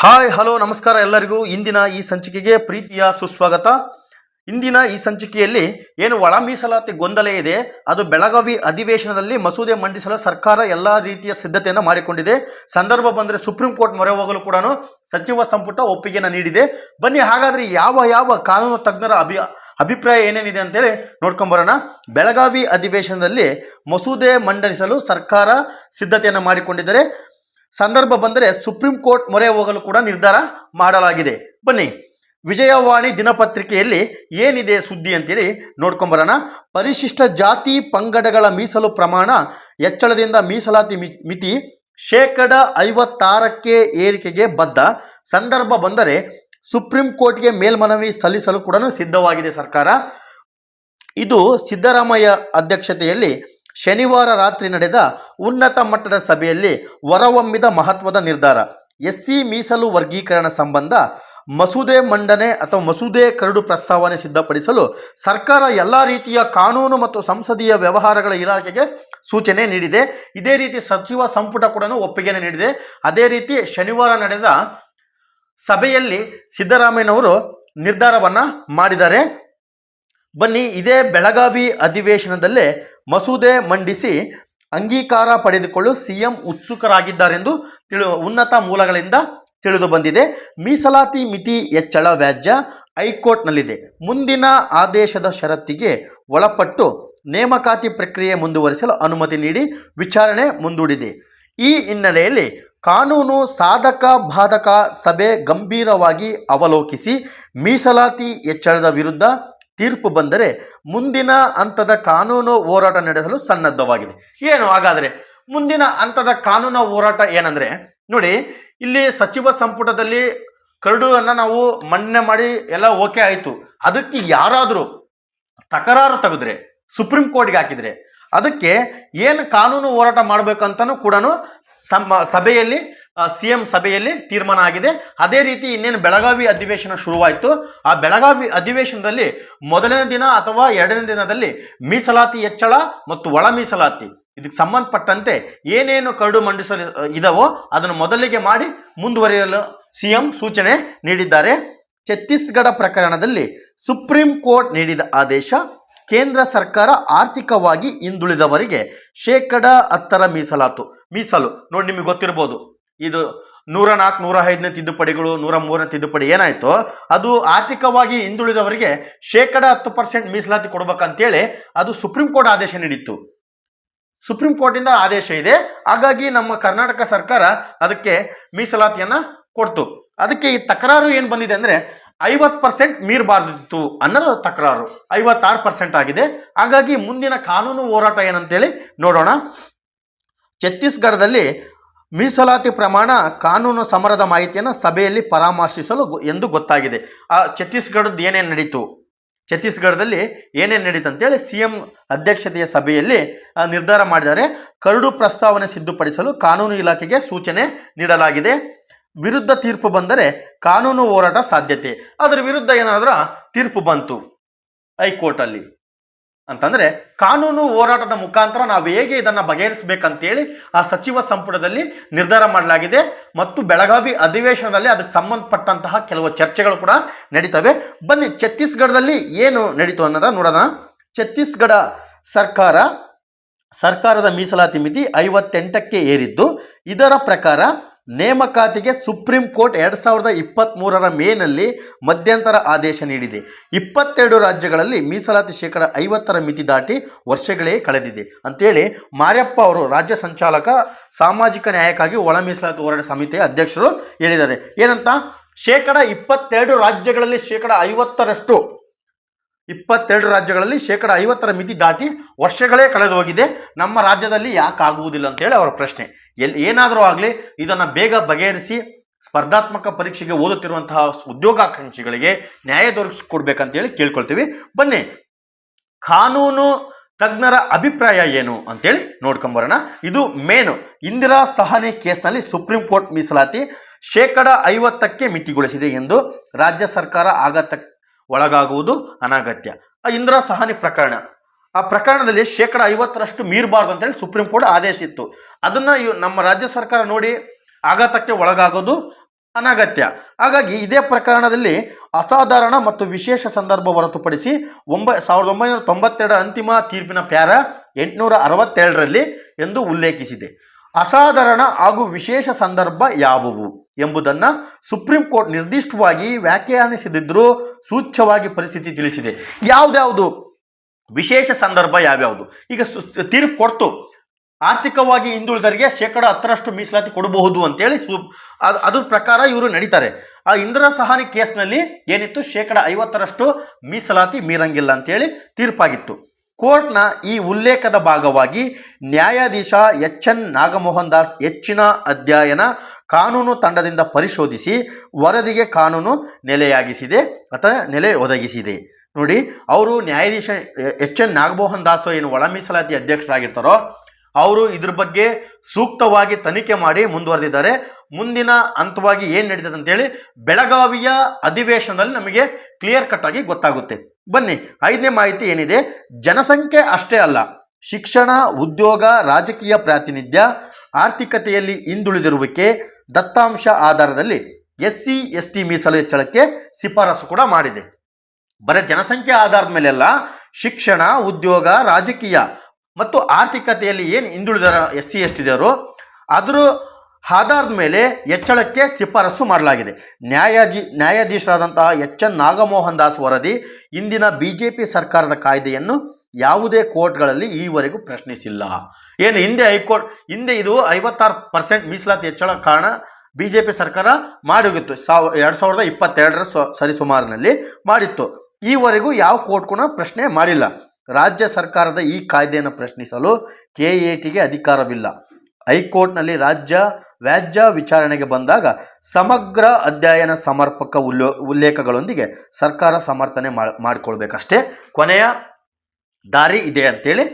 Hi, hello, ನಮಸ್ಕಾರ ಎಲ್ಲರಿಗೂ. ಇಂದಿನ ಈ ಸಂಚಿಕೆಗೆ ಪ್ರೀತಿಯ ಸುಸ್ವಾಗತ. ಇಂದಿನ ಈ ಸಂಚಿಕೆಯಲ್ಲಿ ಏನು ಒಳ ಮೀಸಲಾತಿ ಗೊಂದಲ ಇದೆ, ಅದು ಬೆಳಗಾವಿ ಅಧಿವೇಶನದಲ್ಲಿ ಮಸೂದೆ ಮಂಡಿಸಲು ಸರ್ಕಾರ ಎಲ್ಲ ರೀತಿಯ ಸಿದ್ಧತೆಯನ್ನು ಮಾಡಿಕೊಂಡಿದೆ. ಸಂದರ್ಭ ಬಂದರೆ ಸುಪ್ರೀಂ ಕೋರ್ಟ್ ಮೊರೆ ಹೋಗಲು ಕೂಡ ಸಚಿವ ಸಂಪುಟ ಒಪ್ಪಿಗೆಯನ್ನು ನೀಡಿದೆ. ಬನ್ನಿ, ಹಾಗಾದರೆ ಯಾವ ಯಾವ ಕಾನೂನು ತಜ್ಞರ ಅಭಿ, ಅಭಿಪ್ರಾಯ ಏನೇನಿದೆ ಅಂತೇಳಿ ನೋಡ್ಕೊಂಬರೋಣ ಬೆಳಗಾವಿ ಅಧಿವೇಶನದಲ್ಲಿ ಮಸೂದೆ ಮಂಡಿಸಲು ಸರ್ಕಾರ ಸಿದ್ಧತೆಯನ್ನು ಮಾಡಿಕೊಂಡಿದ್ದರೆ. ಸಂದರ್ಭ ಬಂದರೆ ಸುಪ್ರೀಂ ಕೋರ್ಟ್ ಮೊರೆ ಹೋಗಲು ಕೂಡ ನಿರ್ಧಾರ ಮಾಡಲಾಗಿದೆ. ಬನ್ನಿ, ವಿಜಯವಾಣಿ ದಿನಪತ್ರಿಕೆಯಲ್ಲಿ ಏನಿದೆ ಸುದ್ದಿ ಅಂತೇಳಿ ನೋಡ್ಕೊಂಬರೋಣ. ಪರಿಶಿಷ್ಟ ಜಾತಿ ಪಂಗಡಗಳ ಮೀಸಲು ಪ್ರಮಾಣ ಹೆಚ್ಚಳದಿಂದ ಮೀಸಲಾತಿ ಮಿತಿ ಶೇಕಡ ಐವತ್ತಾರಕ್ಕೆ ಏರಿಕೆಗೆ ಬದ್ಧ. ಸಂದರ್ಭ ಬಂದರೆ ಸುಪ್ರೀಂ ಕೋರ್ಟ್ಗೆ ಮೇಲ್ಮನವಿ ಸಲ್ಲಿಸಲು ಕೂಡ ಸಿದ್ಧವಾಗಿದೆ ಸರ್ಕಾರ. ಇದು ಸಿದ್ದರಾಮಯ್ಯ ಅಧ್ಯಕ್ಷತೆಯಲ್ಲಿ ಶನಿವಾರ ರಾತ್ರಿ ನಡೆದ ಉನ್ನತ ಮಟ್ಟದ ಸಭೆಯಲ್ಲಿ ಹೊರಹೊಮ್ಮಿದ ಮಹತ್ವದ ನಿರ್ಧಾರ. ಎಸ್ಸಿ ಮೀಸಲು ವರ್ಗೀಕರಣ ಸಂಬಂಧ ಮಸೂದೆ ಮಂಡನೆ ಅಥವಾ ಮಸೂದೆ ಕರಡು ಪ್ರಸ್ತಾವನೆ ಸಿದ್ಧಪಡಿಸಲು ಸರ್ಕಾರ ಎಲ್ಲ ರೀತಿಯ ಕಾನೂನು ಮತ್ತು ಸಂಸದೀಯ ವ್ಯವಹಾರಗಳ ಇಲಾಖೆಗೆ ಸೂಚನೆ ನೀಡಿದೆ. ಇದೇ ರೀತಿ ಸಚಿವ ಸಂಪುಟ ಕೂಡ ಒಪ್ಪಿಗೆ ನೀಡಿದೆ. ಅದೇ ರೀತಿ ಶನಿವಾರ ನಡೆದ ಸಭೆಯಲ್ಲಿ ಸಿದ್ದರಾಮಯ್ಯನವರು ನಿರ್ಧಾರವನ್ನು ಮಾಡಿದ್ದಾರೆ. ಬನ್ನಿ ಇದೇ ಬೆಳಗಾವಿ ಅಧಿವೇಶನದಲ್ಲೇ ಮಸೂದೆ ಮಂಡಿಸಿ ಅಂಗೀಕಾರ ಪಡೆದುಕೊಳ್ಳಲು ಸಿಎಂ ಉತ್ಸುಕರಾಗಿದ್ದಾರೆಂದು ತಿಳಿ ಉನ್ನತ ಮೂಲಗಳಿಂದ ತಿಳಿದು ಬಂದಿದೆ. ಮೀಸಲಾತಿ ಮಿತಿ ಹೆಚ್ಚಳ ವ್ಯಾಜ್ಯ ಹೈಕೋರ್ಟ್ನಲ್ಲಿದೆ. ಮುಂದಿನ ಆದೇಶದ ಷರತ್ತಿಗೆ ಒಳಪಟ್ಟು ನೇಮಕಾತಿ ಪ್ರಕ್ರಿಯೆ ಮುಂದುವರಿಸಲು ಅನುಮತಿ ನೀಡಿ ವಿಚಾರಣೆ ಮುಂದೂಡಿದೆ. ಈ ಹಿನ್ನೆಲೆಯಲ್ಲಿ ಕಾನೂನು ಸಾಧಕ ಬಾಧಕ ಸಭೆ ಗಂಭೀರವಾಗಿ ಅವಲೋಕಿಸಿ ಮೀಸಲಾತಿ ಹೆಚ್ಚಳದ ವಿರುದ್ಧ ತೀರ್ಪು ಬಂದರೆ ಮುಂದಿನ ಹಂತದ ಕಾನೂನು ಹೋರಾಟ ನಡೆಸಲು ಸನ್ನದ್ಧವಾಗಿದೆ. ಏನು ಹಾಗಾದರೆ? ಮುಂದಿನ ಹಂತದ ಕಾನೂನು ಹೋರಾಟ ಏನಂದರೆ, ನೋಡಿ, ಇಲ್ಲಿ ಸಚಿವ ಸಂಪುಟದಲ್ಲಿ ಕರಡುವನ್ನು ನಾವು ಮನ್ನಣೆ ಮಾಡಿ ಎಲ್ಲ ಓಕೆ ಆಯಿತು. ಅದಕ್ಕೆ ಯಾರಾದರೂ ತಕರಾರು ತೆಗೆದ್ರೆ, ಸುಪ್ರೀಂ ಕೋರ್ಟ್ಗೆ ಹಾಕಿದರೆ, ಅದಕ್ಕೆ ಏನು ಕಾನೂನು ಹೋರಾಟ ಮಾಡಬೇಕಂತನೂ ಕೂಡ ಸಭೆಯಲ್ಲಿ ಸಿ ಎಂ ಸಭೆಯಲ್ಲಿ ತೀರ್ಮಾನ ಆಗಿದೆ. ಅದೇ ರೀತಿ ಇನ್ನೇನು ಬೆಳಗಾವಿ ಅಧಿವೇಶನ ಶುರುವಾಯಿತು. ಆ ಬೆಳಗಾವಿ ಅಧಿವೇಶನದಲ್ಲಿ ಮೊದಲನೇ ದಿನ ಅಥವಾ ಎರಡನೇ ದಿನದಲ್ಲಿ ಮೀಸಲಾತಿ ಹೆಚ್ಚಳ ಮತ್ತು ಒಳ ಮೀಸಲಾತಿ ಇದಕ್ಕೆ ಸಂಬಂಧಪಟ್ಟಂತೆ ಏನೇನು ಕರಡು ಮಂಡಿಸಲು ಇದವೋ ಅದನ್ನು ಮೊದಲಿಗೆ ಮಾಡಿ ಮುಂದುವರಿಯಲು ಸಿ ಎಂ ಸೂಚನೆ ನೀಡಿದ್ದಾರೆ. ಛತ್ತೀಸ್ಗಢ ಪ್ರಕರಣದಲ್ಲಿ ಸುಪ್ರೀಂ ಕೋರ್ಟ್ ನೀಡಿದ ಆದೇಶ ಕೇಂದ್ರ ಸರ್ಕಾರ ಆರ್ಥಿಕವಾಗಿ ಹಿಂದುಳಿದವರಿಗೆ ಶೇಕಡ ಹತ್ತರ ಮೀಸಲಾತು. ಮೀಸಲು. ನೋಡಿ ನಿಮಗೆ ಗೊತ್ತಿರ್ಬೋದು. ಇದು ನೂರ ನಾಲ್ಕು, ನೂರ ಐದನೇ ತಿದ್ದುಪಡಿಗಳು, ನೂರ ಮೂರನೇ ತಿದ್ದುಪಡಿ ಏನಾಯ್ತು, ಅದು ಆರ್ಥಿಕವಾಗಿ ಹಿಂದುಳಿದವರಿಗೆ ಶೇಕಡ ಹತ್ತು ಪರ್ಸೆಂಟ್ ಮೀಸಲಾತಿ ಕೊಡ್ಬೇಕಂತೇಳಿ ಅದು ಸುಪ್ರೀಂ ಕೋರ್ಟ್ ಆದೇಶ ನೀಡಿತ್ತು. ಸುಪ್ರೀಂ ಕೋರ್ಟಿಂದ ಆದೇಶ ಇದೆ. ಹಾಗಾಗಿ ನಮ್ಮ ಕರ್ನಾಟಕ ಸರ್ಕಾರ ಅದಕ್ಕೆ ಮೀಸಲಾತಿಯನ್ನ ಕೊಡ್ತು. ಅದಕ್ಕೆ ಈ ತಕರಾರು ಏನು ಬಂದಿದೆ ಅಂದ್ರೆ ಐವತ್ತು ಪರ್ಸೆಂಟ್ ಮೀರಬಾರ್ದಿತ್ತು ಅನ್ನೋದು ತಕರಾರು. ಐವತ್ತಾರು ಪರ್ಸೆಂಟ್ ಆಗಿದೆ. ಹಾಗಾಗಿ ಮುಂದಿನ ಕಾನೂನು ಹೋರಾಟ ಏನಂತೇಳಿ ನೋಡೋಣ. ಛತ್ತೀಸ್ಗಢದಲ್ಲಿ ಮೀಸಲಾತಿ ಪ್ರಮಾಣ ಕಾನೂನು ಸಮರದ ಮಾಹಿತಿಯನ್ನು ಸಭೆಯಲ್ಲಿ ಪರಾಮರ್ಶಿಸಲು ಎಂದು ಗೊತ್ತಾಗಿದೆ. ಆ ಛತ್ತೀಸ್ಗಢದ ಏನೇನು ನಡೀತು? ಛತ್ತೀಸ್ಗಢದಲ್ಲಿ ಏನೇನು ನಡೀತು ಅಂತೇಳಿ ಸಿ ಎಂ ಅಧ್ಯಕ್ಷತೆಯ ಸಭೆಯಲ್ಲಿ ನಿರ್ಧಾರ ಮಾಡಿದರೆ ಕರಡು ಪ್ರಸ್ತಾವನೆ ಸಿದ್ಧಪಡಿಸಲು ಕಾನೂನು ಇಲಾಖೆಗೆ ಸೂಚನೆ ನೀಡಲಾಗಿದೆ. ವಿರುದ್ಧ ತೀರ್ಪು ಬಂದರೆ ಕಾನೂನು ಹೋರಾಟ ಸಾಧ್ಯತೆ. ಅದರ ವಿರುದ್ಧ ಏನಾದರೂ ತೀರ್ಪು ಬಂತು ಹೈಕೋರ್ಟಲ್ಲಿ. ಅಂತಂದರೆ ಕಾನೂನು ಹೋರಾಟದ ಮುಖಾಂತರ ನಾವು ಹೇಗೆ ಇದನ್ನು ಬಗೆಹರಿಸಬೇಕಂತೇಳಿ ಆ ಸಚಿವ ಸಂಪುಟದಲ್ಲಿ ನಿರ್ಧಾರ ಮಾಡಲಾಗಿದೆ ಮತ್ತು ಬೆಳಗಾವಿ ಅಧಿವೇಶನದಲ್ಲಿ ಅದಕ್ಕೆ ಸಂಬಂಧಪಟ್ಟಂತಹ ಕೆಲವು ಚರ್ಚೆಗಳು ಕೂಡ ನಡೀತವೆ. ಬನ್ನಿ, ಛತ್ತೀಸ್ಗಢದಲ್ಲಿ ಏನು ನಡೀತು ಅನ್ನೋದ ನೋಡೋಣ. ಛತ್ತೀಸ್ಗಢ ಸರ್ಕಾರ, ಸರ್ಕಾರದ ಮೀಸಲಾತಿ ಮಿತಿ ಐವತ್ತೆಂಟಕ್ಕೆ ಏರಿದ್ದು, ಇದರ ಪ್ರಕಾರ ನೇಮಕಾತಿಗೆ ಸುಪ್ರೀಂ ಕೋರ್ಟ್ ಎರಡು ಸಾವಿರದ ಇಪ್ಪತ್ತ್ಮೂರರ ಮೇನಲ್ಲಿ ಮಧ್ಯಂತರ ಆದೇಶ ನೀಡಿದೆ. ಇಪ್ಪತ್ತೆರಡು ರಾಜ್ಯಗಳಲ್ಲಿ ಮೀಸಲಾತಿ ಶೇಕಡ ಐವತ್ತರ ಮಿತಿ ದಾಟಿ ವರ್ಷಗಳೇ ಕಳೆದಿದೆ. ಅಂತೇಳಿ ಮಾರ್ಯಪ್ಪ ಅವರು ರಾಜ್ಯ ಸಂಚಾಲಕ, ಸಾಮಾಜಿಕ ನ್ಯಾಯಕ್ಕಾಗಿ ಒಳ ಮೀಸಲಾತಿ ಹೋರಾಟ ಸಮಿತಿಯ ಅಧ್ಯಕ್ಷರು ಹೇಳಿದ್ದಾರೆ. ಏನಂತ? ಶೇಕಡ ಇಪ್ಪತ್ತೆರಡು ರಾಜ್ಯಗಳಲ್ಲಿ ಶೇಕಡ ಐವತ್ತರಷ್ಟು ಇಪ್ಪತ್ತೆರಡು ರಾಜ್ಯಗಳಲ್ಲಿ ಶೇಕಡ ಐವತ್ತರ ಮಿತಿ ದಾಟಿ ವರ್ಷಗಳೇ ಕಳೆದು ಹೋಗಿದೆ. ನಮ್ಮ ರಾಜ್ಯದಲ್ಲಿ ಯಾಕೆ ಆಗುವುದಿಲ್ಲ ಅಂತೇಳಿ ಅವರ ಪ್ರಶ್ನೆ. ಎಲ್ಲಿ ಏನಾದರೂ ಆಗಲಿ ಇದನ್ನು ಬೇಗ ಬಗೆಹರಿಸಿ ಸ್ಪರ್ಧಾತ್ಮಕ ಪರೀಕ್ಷೆಗೆ ಓದುತ್ತಿರುವಂತಹ ಉದ್ಯೋಗಾಕಾಂಕ್ಷಿಗಳಿಗೆ ನ್ಯಾಯ ದೊರಕಿಸ್ಕೊಡ್ಬೇಕಂತೇಳಿ ಕೇಳ್ಕೊಳ್ತೀವಿ. ಬನ್ನಿ, ಕಾನೂನು ತಜ್ಞರ ಅಭಿಪ್ರಾಯ ಏನು ಅಂತೇಳಿ ನೋಡ್ಕೊಂಬರೋಣ ಇದು ಮೇನು. ಇಂದಿರಾ ಸಹನೆ ಕೇಸ್ನಲ್ಲಿ ಸುಪ್ರೀಂ ಕೋರ್ಟ್ ಮೀಸಲಾತಿ ಶೇಕಡ ಐವತ್ತಕ್ಕೆ ಮಿತಿಗೊಳಿಸಿದೆ ಎಂದು ರಾಜ್ಯ ಸರ್ಕಾರ ಆಘಾತ ಒಳಗಾಗುವುದು ಅನಗತ್ಯ. ಆ ಇಂದ್ರ ಸಹಾನಿ ಪ್ರಕರಣ. ಆ ಪ್ರಕರಣದಲ್ಲಿ ಶೇಕಡ ಐವತ್ತರಷ್ಟು ಮೀರಬಾರ್ದು ಅಂತೇಳಿ ಸುಪ್ರೀಂ ಕೋರ್ಟ್ ಆದೇಶ ಇತ್ತು. ಅದನ್ನು ನಮ್ಮ ರಾಜ್ಯ ಸರ್ಕಾರ ನೋಡಿ ಆಘಾತಕ್ಕೆ ಒಳಗಾಗೋದು ಅನಗತ್ಯ. ಹಾಗಾಗಿ ಇದೇ ಪ್ರಕರಣದಲ್ಲಿ ಅಸಾಧಾರಣ ಮತ್ತು ವಿಶೇಷ ಸಂದರ್ಭ ಹೊರತುಪಡಿಸಿ ಒಂಬ ಸಾವಿರದ ಒಂಬೈನೂರ ತೊಂಬತ್ತೆರಡರ ಅಂತಿಮ ತೀರ್ಪಿನ ಪ್ಯಾರ ಎಂಟುನೂರ ಅರವತ್ತೆರಡರಲ್ಲಿ ಎಂದು ಉಲ್ಲೇಖಿಸಿದೆ. ಅಸಾಧಾರಣ ಹಾಗೂ ವಿಶೇಷ ಸಂದರ್ಭ ಯಾವುವು ಎಂಬುದನ್ನು ಸುಪ್ರೀಂ ಕೋರ್ಟ್ ನಿರ್ದಿಷ್ಟವಾಗಿ ವ್ಯಾಖ್ಯಾನಿಸದಿದ್ದರೂ ಸೂಚ್ಯವಾಗಿ ಪರಿಸ್ಥಿತಿ ತಿಳಿಸಿದೆ. ಯಾವುದ್ಯಾವುದು? ವಿಶೇಷ ಸಂದರ್ಭ ಯಾವ್ಯಾವುದು? ಈಗ ತೀರ್ಪು ಕೊಡ್ತು. ಆರ್ಥಿಕವಾಗಿ ಹಿಂದುಳಿದರಿಗೆ ಶೇಕಡ ಹತ್ತರಷ್ಟು ಮೀಸಲಾತಿ ಕೊಡಬಹುದು ಅಂತೇಳಿ ಸು, ಅದು, ಅದ್ರ ಪ್ರಕಾರ ಇವರು ನಡೀತಾರೆ. ಆ ಇಂದಿರಾ ಸಹಾನಿ ಕೇಸ್ನಲ್ಲಿ ಏನಿತ್ತು? ಶೇಕಡ ಐವತ್ತರಷ್ಟು ಮೀಸಲಾತಿ ಮೀರಂಗಿಲ್ಲ ಅಂತೇಳಿ ತೀರ್ಪಾಗಿತ್ತು. ಕೋರ್ಟ್ನ ಈ ಉಲ್ಲೇಖದ ಭಾಗವಾಗಿ ನ್ಯಾಯಾಧೀಶ ಎಚ್ ಎನ್ ನಾಗಮೋಹನ್ ದಾಸ್ ಹೆಚ್ಚಿನ ಅಧ್ಯಯನ ಕಾನೂನು ತಂಡದಿಂದ ಪರಿಶೋಧಿಸಿ ವರದಿಗೆ ಕಾನೂನು ನೆಲೆಯಾಗಿಸಿದೆ, ಅಥವಾ ನೆಲೆ ಒದಗಿಸಿದೆ. ನೋಡಿ, ಅವರು ನ್ಯಾಯಾಧೀಶ ಎಚ್ ಎನ್ ನಾಗಮೋಹನ್ ದಾಸ್ ಏನು ಒಳ ಮೀಸಲಾತಿ ಅಧ್ಯಕ್ಷರಾಗಿರ್ತಾರೋ, ಅವರು ಇದ್ರ ಬಗ್ಗೆ ಸೂಕ್ತವಾಗಿ ತನಿಖೆ ಮಾಡಿ ಮುಂದುವರೆದಿದ್ದಾರೆ. ಮುಂದಿನ ಹಂತವಾಗಿ ಏನು ನಡೀತದೆ ಅಂತೇಳಿ ಬೆಳಗಾವಿಯ ಅಧಿವೇಶನದಲ್ಲಿ ನಮಗೆ ಕ್ಲಿಯರ್ ಕಟ್ ಆಗಿ ಗೊತ್ತಾಗುತ್ತೆ. ಬನ್ನಿ, ಐದನೇ ಮಾಹಿತಿ ಏನಿದೆ? ಜನಸಂಖ್ಯೆ ಅಷ್ಟೇ ಅಲ್ಲ, ಶಿಕ್ಷಣ, ಉದ್ಯೋಗ, ರಾಜಕೀಯ ಪ್ರಾತಿನಿಧ್ಯ, ಆರ್ಥಿಕತೆಯಲ್ಲಿ ಹಿಂದುಳಿದಿರುವಿಕೆ, ದತ್ತಾಂಶ ಆಧಾರದಲ್ಲಿ ಎಸ್ ಸಿ ಎಸ್ ಟಿ ಮೀಸಲು ಹೆಚ್ಚಳಕ್ಕೆ ಶಿಫಾರಸು ಕೂಡ ಮಾಡಿದೆ. ಬರೀ ಜನಸಂಖ್ಯೆ ಆಧಾರದ ಮೇಲೆಲ್ಲ ಶಿಕ್ಷಣ, ಉದ್ಯೋಗ, ರಾಜಕೀಯ ಮತ್ತು ಆರ್ಥಿಕತೆಯಲ್ಲಿ ಏನು ಹಿಂದುಳಿದ ಎಸ್ ಸಿ ಎಸ್ ಟಿ ಇದೆಯವರು ಅದರ ಆಧಾರದ ಮೇಲೆ ಹೆಚ್ಚಳಕ್ಕೆ ಶಿಫಾರಸು ಮಾಡಲಾಗಿದೆ. ನ್ಯಾಯಾಧಿ ನ್ಯಾಯಾಧೀಶರಾದಂತಹ ಎಚ್ ಎನ್ ನಾಗಮೋಹನ್ ದಾಸ್ ವರದಿ, ಇಂದಿನ ಬಿ ಜೆ ಪಿ ಸರ್ಕಾರದ ಕಾಯ್ದೆಯನ್ನು ಯಾವುದೇ ಕೋರ್ಟ್ಗಳಲ್ಲಿ ಈವರೆಗೂ ಪ್ರಶ್ನಿಸಿಲ್ಲ. ಏನು, ಹಿಂದೆ ಹೈಕೋರ್ಟ್, ಹಿಂದೆ ಇದು ಐವತ್ತಾರು ಪರ್ಸೆಂಟ್ ಮೀಸಲಾತಿ ಹೆಚ್ಚಳ ಕಾರಣ ಬಿ ಜೆ ಪಿ ಸರ್ಕಾರ ಮಾಡಿತ್ತು ಸಾವ, ಎರಡು ಸಾವಿರದ ಇಪ್ಪತ್ತೆರಡರ ಸರಿಸುಮಾರಿನಲ್ಲಿ ಮಾಡಿತ್ತು. ಈವರೆಗೂ ಯಾವ ಕೋರ್ಟ್ ಕೂಡ ಪ್ರಶ್ನೆ ಮಾಡಿಲ್ಲ. ರಾಜ್ಯ ಸರ್ಕಾರದ ಈ ಕಾಯ್ದೆಯನ್ನು ಪ್ರಶ್ನಿಸಲು ಕೆ ಎ ಟಿಗೆ ಅಧಿಕಾರವಿಲ್ಲ. ಹೈಕೋರ್ಟ್ನಲ್ಲಿ ರಾಜ್ಯ ವ್ಯಾಜ್ಯ ವಿಚಾರಣೆಗೆ ಬಂದಾಗ ಸಮಗ್ರ ಅಧ್ಯಯನ ಸಮರ್ಪಕ ಉಲ್ಲೋ, ಉಲ್ಲೇಖಗಳೊಂದಿಗೆ ಸರ್ಕಾರ ಸಮರ್ಥನೆ ಮಾಡಿಕೊಳ್ಬೇಕಷ್ಟೇ. ಕೊನೆಯ ದಾರಿ ಇದೆ ಅಂತೇಳಿ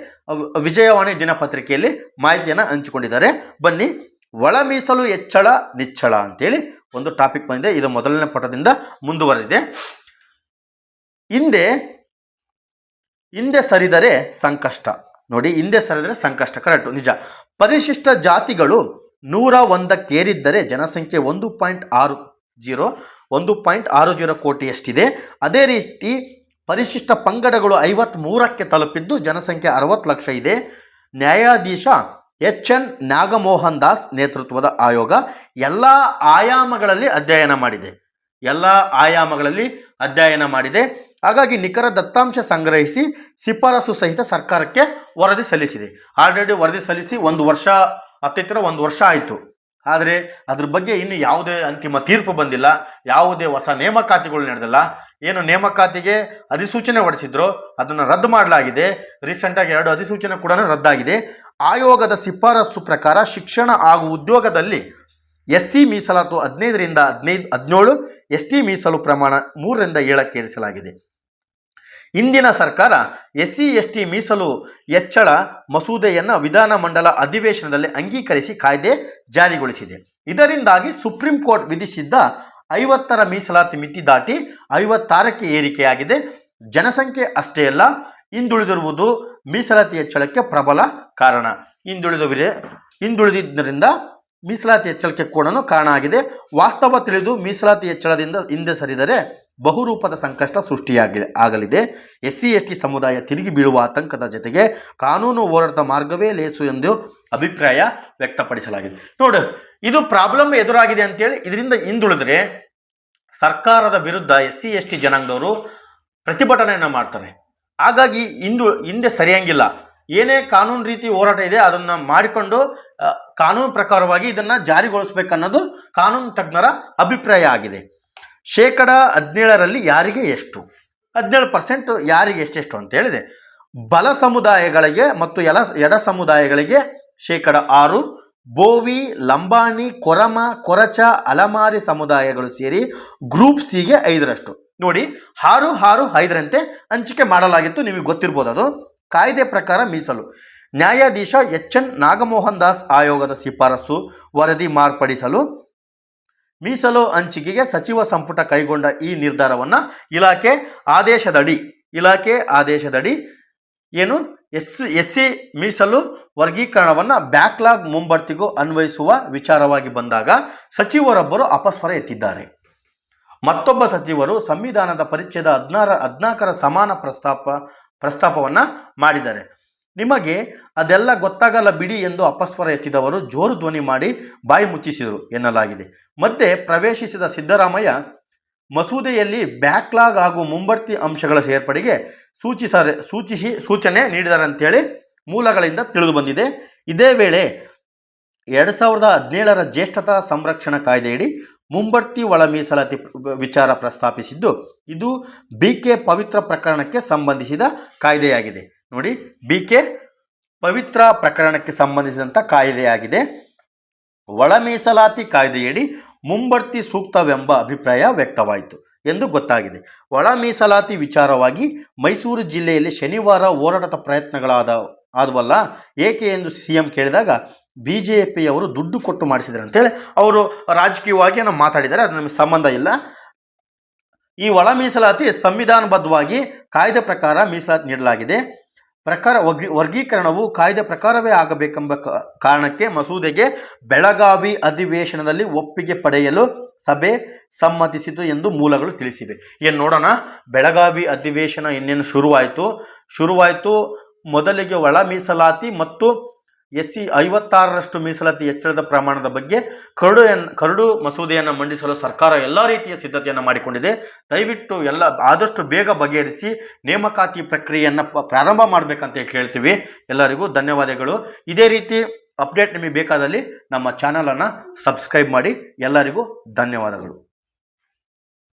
ವಿಜಯವಾಣಿ ದಿನಪತ್ರಿಕೆಯಲ್ಲಿ ಮಾಹಿತಿಯನ್ನು ಹಂಚಿಕೊಂಡಿದ್ದಾರೆ. ಬನ್ನಿ ಒಳ ಮೀಸಲು ಹೆಚ್ಚಳ ನಿಚ್ಚಳ ಅಂತೇಳಿ ಒಂದು ಟಾಪಿಕ್ ಬಂದಿದೆ. ಇದು ಮೊದಲನೇ ಪಟದಿಂದ ಮುಂದುವರೆದಿದೆ. ಹಿಂದೆ ಹಿಂದೆ ಸರಿದರೆ ಸಂಕಷ್ಟ. ನೋಡಿ, ಹಿಂದೆ ಸರಿದರೆ ಸಂಕಷ್ಟ ಕರೆಕ್ಟು ನಿಜ. ಪರಿಶಿಷ್ಟ ಜಾತಿಗಳು ನೂರ ಒಂದಕ್ಕೇರಿದ್ದರೆ ಜನಸಂಖ್ಯೆ ಒಂದು ಪಾಯಿಂಟ್ ಆರು ಜೀರೋ, ಒಂದು ಪಾಯಿಂಟ್ ಆರು ಜೀರೋ ಕೋಟಿಯಷ್ಟಿದೆ ಅದೇ ರೀತಿ ಪರಿಶಿಷ್ಟ ಪಂಗಡಗಳು ಐವತ್ತ್ಮೂರಕ್ಕೆ ತಲುಪಿದ್ದು ಜನಸಂಖ್ಯೆ ಅರವತ್ತು ಲಕ್ಷ ಇದೆ. ನ್ಯಾಯಾಧೀಶ ಎಚ್ ಎನ್ ನಾಗಮೋಹನ್ ದಾಸ್ ನೇತೃತ್ವದ ಆಯೋಗ ಎಲ್ಲ ಆಯಾಮಗಳಲ್ಲಿ ಅಧ್ಯಯನ ಮಾಡಿದೆ. ಎಲ್ಲ ಆಯಾಮಗಳಲ್ಲಿ ಅಧ್ಯಯನ ಮಾಡಿದೆ. ಹಾಗಾಗಿ ನಿಖರ ದತ್ತಾಂಶ ಸಂಗ್ರಹಿಸಿ ಶಿಫಾರಸು ಸಹಿತ ಸರ್ಕಾರಕ್ಕೆ ವರದಿ ಸಲ್ಲಿಸಿದೆ. ಆಲ್ರೆಡಿ ವರದಿ ಸಲ್ಲಿಸಿ ಒಂದು ವರ್ಷ ಹತ್ತಿರ ಒಂದು ವರ್ಷ ಆಯಿತು. ಆದರೆ ಅದ್ರ ಬಗ್ಗೆ ಇನ್ನು ಯಾವುದೇ ಅಂತಿಮ ತೀರ್ಪು ಬಂದಿಲ್ಲ. ಯಾವುದೇ ಹೊಸ ನೇಮಕಾತಿಗಳು ನಡೆದಿಲ್ಲ. ಏನು ನೇಮಕಾತಿಗೆ ಅಧಿಸೂಚನೆ ಹೊರಡಿಸಿದ್ರು, ಅದನ್ನು ರದ್ದು ಮಾಡಲಾಗಿದೆ. ರೀಸೆಂಟಾಗಿ ಎರಡು ಅಧಿಸೂಚನೆ ಕೂಡ ರದ್ದಾಗಿದೆ. ಆಯೋಗದ ಶಿಫಾರಸು ಪ್ರಕಾರ ಶಿಕ್ಷಣ ಹಾಗೂ ಉದ್ಯೋಗದಲ್ಲಿ ಎಸ್ ಸಿ ಮೀಸಲಾತು ಹದಿನೈದರಿಂದ ಹದಿನೈದು, ಹದಿನೇಳು ಎಸ್ ಟಿ ಮೀಸಲು ಪ್ರಮಾಣ ಮೂರರಿಂದ ಏಳಕ್ಕೆ ಏರಿಸಲಾಗಿದೆ. ಇಂದಿನ ಸರ್ಕಾರ ಎಸ್ ಸಿ ಎಸ್ ಟಿ ಮೀಸಲು ಹೆಚ್ಚಳ ಮಸೂದೆಯನ್ನು ವಿಧಾನಮಂಡಲ ಅಧಿವೇಶನದಲ್ಲಿ ಅಂಗೀಕರಿಸಿ ಕಾಯ್ದೆ ಜಾರಿಗೊಳಿಸಿದೆ. ಇದರಿಂದಾಗಿ ಸುಪ್ರೀಂ ಕೋರ್ಟ್ ವಿಧಿಸಿದ್ದ ಐವತ್ತರ ಮೀಸಲಾತಿ ಮಿತಿ ದಾಟಿ ಐವತ್ತಾರಕ್ಕೆ ಏರಿಕೆಯಾಗಿದೆ. ಜನಸಂಖ್ಯೆ ಅಷ್ಟೇ ಅಲ್ಲ, ಹಿಂದುಳಿದಿರುವುದು ಮೀಸಲಾತಿ ಹೆಚ್ಚಳಕ್ಕೆ ಪ್ರಬಲ ಕಾರಣ. ಹಿಂದುಳಿದವರೇ, ಹಿಂದುಳಿದಿದ್ದರಿಂದ ಮೀಸಲಾತಿ ಹೆಚ್ಚಳಕ್ಕೆ ಕೂಡ ಕಾರಣ ಆಗಿದೆ. ವಾಸ್ತವ ತಿಳಿದು ಮೀಸಲಾತಿ ಹೆಚ್ಚಳದಿಂದ ಹಿಂದೆ ಸರಿದರೆ ಬಹುರೂಪದ ಸಂಕಷ್ಟ ಸೃಷ್ಟಿಯಾಗಿ ಆಗಲಿದೆ. ಎಸ್ ಸಿ ಎಸ್ ಟಿ ಸಮುದಾಯ ತಿರುಗಿ ಬೀಳುವ ಆತಂಕದ ಜೊತೆಗೆ ಕಾನೂನು ಹೋರಾಟದ ಮಾರ್ಗವೇ ಲೇಸು ಎಂದು ಅಭಿಪ್ರಾಯ ವ್ಯಕ್ತಪಡಿಸಲಾಗಿದೆ. ನೋಡು, ಇದು ಪ್ರಾಬ್ಲಮ್ ಎದುರಾಗಿದೆ ಅಂತೇಳಿ ಇದರಿಂದ ಹಿಂದುಳಿದ್ರೆ ಸರ್ಕಾರದ ವಿರುದ್ಧ ಎಸ್ ಸಿ ಎಸ್ ಟಿ ಜನಾಂಗದವರು ಪ್ರತಿಭಟನೆಯನ್ನು ಮಾಡ್ತಾರೆ. ಹಾಗಾಗಿ ಇಂದು ಹಿಂದೆ ಸರಿಯಂಗಿಲ್ಲ. ಏನೇ ಕಾನೂನು ರೀತಿ ಹೋರಾಟ ಇದೆ, ಅದನ್ನು ಮಾಡಿಕೊಂಡು ಕಾನೂನು ಪ್ರಕಾರವಾಗಿ ಇದನ್ನು ಜಾರಿಗೊಳಿಸ್ಬೇಕನ್ನೋದು ಕಾನೂನು ತಜ್ಞರ ಅಭಿಪ್ರಾಯ ಆಗಿದೆ. ಶೇಕಡ ಹದಿನೇಳರಲ್ಲಿ ಯಾರಿಗೆ ಎಷ್ಟು? ಹದಿನೇಳು ಪರ್ಸೆಂಟ್ ಯಾರಿಗೆ ಎಷ್ಟೆಷ್ಟು ಅಂತ ಹೇಳಿದೆ. ಬಲ ಸಮುದಾಯಗಳಿಗೆ ಮತ್ತು ಎಲ, ಎಡ ಸಮುದಾಯಗಳಿಗೆ ಶೇಕಡ ಆರು, ಬೋವಿ, ಲಂಬಾಣಿ, ಕೊರಮ, ಕೊರಚ, ಅಲಮಾರಿ ಸಮುದಾಯಗಳು ಸೇರಿ ಗ್ರೂಪ್ ಸಿಗೆ ಐದರಷ್ಟು. ನೋಡಿ, ಆರು ಆರು, ಐದರಂತೆ ಹಂಚಿಕೆ ಮಾಡಲಾಗಿತ್ತು, ನಿಮಗೆ ಗೊತ್ತಿರ್ಬೋದು ಅದು. ಕಾಯ್ದೆ ಪ್ರಕಾರ ಮೀಸಲು. ನ್ಯಾಯಾಧೀಶ ಎಚ್ ಎನ್ ನಾಗಮೋಹನ್ ದಾಸ್ ಆಯೋಗದ ಶಿಫಾರಸು ವರದಿ ಮಾರ್ಪಡಿಸಲು ಮೀಸಲು ಹಂಚಿಕೆಗೆ ಸಚಿವ ಸಂಪುಟ ಕೈಗೊಂಡ ಈ ನಿರ್ಧಾರವನ್ನು ಇಲಾಖೆ ಆದೇಶದಡಿ ಇಲಾಖೆ ಆದೇಶದಡಿ ಏನು ಎಸ್ ಎಸ್ ಸಿ ಮೀಸಲು ವರ್ಗೀಕರಣವನ್ನು ಬ್ಯಾಕ್ಲಾಗ್ ಮುಂಬಡ್ತಿಗೂ ಅನ್ವಯಿಸುವ ವಿಚಾರವಾಗಿ ಬಂದಾಗ ಸಚಿವರೊಬ್ಬರು ಅಪಸ್ವರ ಎತ್ತಿದ್ದಾರೆ. ಮತ್ತೊಬ್ಬ ಸಚಿವರು ಸಂವಿಧಾನದ ಪರಿಚ್ಛೇದ ಹದಿನಾರ, ಹದಿನಾಲ್ಕರ ಸಮಾನ ಪ್ರಸ್ತಾಪ ಪ್ರಸ್ತಾಪವನ್ನು ಮಾಡಿದ್ದಾರೆ. ನಿಮಗೆ ಅದೆಲ್ಲ ಗೊತ್ತಾಗಲ್ಲ ಬಿಡಿ ಎಂದು ಅಪಸ್ವರ ಎತ್ತಿದವರು ಜೋರು ಧ್ವನಿ ಮಾಡಿ ಬಾಯಿ ಮುಚ್ಚಿಸಿದರು ಎನ್ನಲಾಗಿದೆ. ಮತ್ತೆ ಪ್ರವೇಶಿಸಿದ ಸಿದ್ದರಾಮಯ್ಯ, ಮಸೂದೆಯಲ್ಲಿ ಬ್ಯಾಕ್ಲಾಗ್ ಹಾಗೂ ಮುಂಬಡ್ತಿ ಅಂಶಗಳ ಸೇರ್ಪಡೆಗೆ ಸೂಚಿಸ ಸೂಚಿಸಿ, ಸೂಚನೆ ನೀಡಿದ್ದಾರೆ ಮೂಲಗಳಿಂದ ತಿಳಿದು ಬಂದಿದೆ ಇದೇ ವೇಳೆ ಎರಡು ಸಾವಿರದ ಹದಿನೇಳರ ಜ್ಯೇಷ್ಠತಾ ಸಂರಕ್ಷಣಾ ಕಾಯ್ದೆಯಡಿ ಮುಂಬಡ್ತಿ ಒಳ ಮೀಸಲಾತಿ ವಿಚಾರ ಪ್ರಸ್ತಾಪಿಸಿದ್ದು, ಇದು ಬಿ ಕೆ ಪವಿತ್ರ ಪ್ರಕರಣಕ್ಕೆ ಸಂಬಂಧಿಸಿದ ಕಾಯ್ದೆಯಾಗಿದೆ. ನೋಡಿ ಬಿ ಕೆ ಪವಿತ್ರ ಪ್ರಕರಣಕ್ಕೆ ಸಂಬಂಧಿಸಿದಂಥ ಕಾಯ್ದೆಯಾಗಿದೆ. ಒಳ ಮೀಸಲಾತಿ ಕಾಯ್ದೆಯಡಿ ಮುಂಬಡ್ತಿ ಸೂಕ್ತವೆಂಬ ಅಭಿಪ್ರಾಯ ವ್ಯಕ್ತವಾಯಿತು ಎಂದು ಗೊತ್ತಾಗಿದೆ. ಒಳ ಮೀಸಲಾತಿ ವಿಚಾರವಾಗಿ ಮೈಸೂರು ಜಿಲ್ಲೆಯಲ್ಲಿ ಶನಿವಾರ ಹೋರಾಟದ ಪ್ರಯತ್ನಗಳಾದ ಆದವಲ್ಲ, ಏಕೆ ಎಂದು ಸಿ ಎಂ ಕೇಳಿದಾಗ, ಬಿ ಜೆ ಪಿಯವರು ದುಡ್ಡು ಕೊಟ್ಟು ಮಾಡಿಸಿದ್ರು ಅಂತೇಳಿ ಅವರು ರಾಜಕೀಯವಾಗಿ ನಾವು ಮಾತಾಡಿದ್ದಾರೆ, ಅದು ನಮಗೆ ಸಂಬಂಧ ಇಲ್ಲ. ಈ ಒಳ ಮೀಸಲಾತಿ ಸಂವಿಧಾನಬದ್ಧವಾಗಿ ಕಾಯ್ದೆ ಪ್ರಕಾರ ಮೀಸಲಾತಿ ನೀಡಲಾಗಿದೆ. ಪ್ರಕಾರ ವರ್ಗಿ, ವರ್ಗೀಕರಣವು ಕಾಯ್ದೆ ಪ್ರಕಾರವೇ ಆಗಬೇಕೆಂಬ ಕಾರಣಕ್ಕೆ ಮಸೂದೆಗೆ ಬೆಳಗಾವಿ ಅಧಿವೇಶನದಲ್ಲಿ ಒಪ್ಪಿಗೆ ಪಡೆಯಲು ಸಭೆ ಸಮ್ಮತಿಸಿತು ಎಂದು ಮೂಲಗಳು ತಿಳಿಸಿವೆ. ಏನು ನೋಡೋಣ, ಬೆಳಗಾವಿ ಅಧಿವೇಶನ ಇನ್ನೇನು ಶುರುವಾಯಿತು? ಶುರುವಾಯಿತು ಮೊದಲಿಗೆ ಒಳ ಮೀಸಲಾತಿ ಮತ್ತು ಎಸ್ ಸಿ ಐವತ್ತಾರರಷ್ಟು ಮೀಸಲಾತಿ ಹೆಚ್ಚಳದ ಪ್ರಮಾಣದ ಬಗ್ಗೆ ಕರಡು ಕರಡು ಮಸೂದೆಯನ್ನು ಮಂಡಿಸಲು ಸರ್ಕಾರ ಎಲ್ಲ ರೀತಿಯ ಸಿದ್ಧತೆಯನ್ನು ಮಾಡಿಕೊಂಡಿದೆ. ದಯವಿಟ್ಟು ಎಲ್ಲ, ಆದಷ್ಟು ಬೇಗ ಬಗೆಹರಿಸಿ ನೇಮಕಾತಿ ಪ್ರಕ್ರಿಯೆಯನ್ನು ಪ್ರಾರಂಭ ಮಾಡಬೇಕಂತ ಕೇಳ್ತೀವಿ. ಎಲ್ಲರಿಗೂ ಧನ್ಯವಾದಗಳು. ಇದೇ ರೀತಿ ಅಪ್ಡೇಟ್ ನಿಮಗೆ ಬೇಕಾದಲ್ಲಿ ನಮ್ಮ ಚಾನಲನ್ನು ಸಬ್ಸ್ಕ್ರೈಬ್ ಮಾಡಿ. ಎಲ್ಲರಿಗೂ ಧನ್ಯವಾದಗಳು.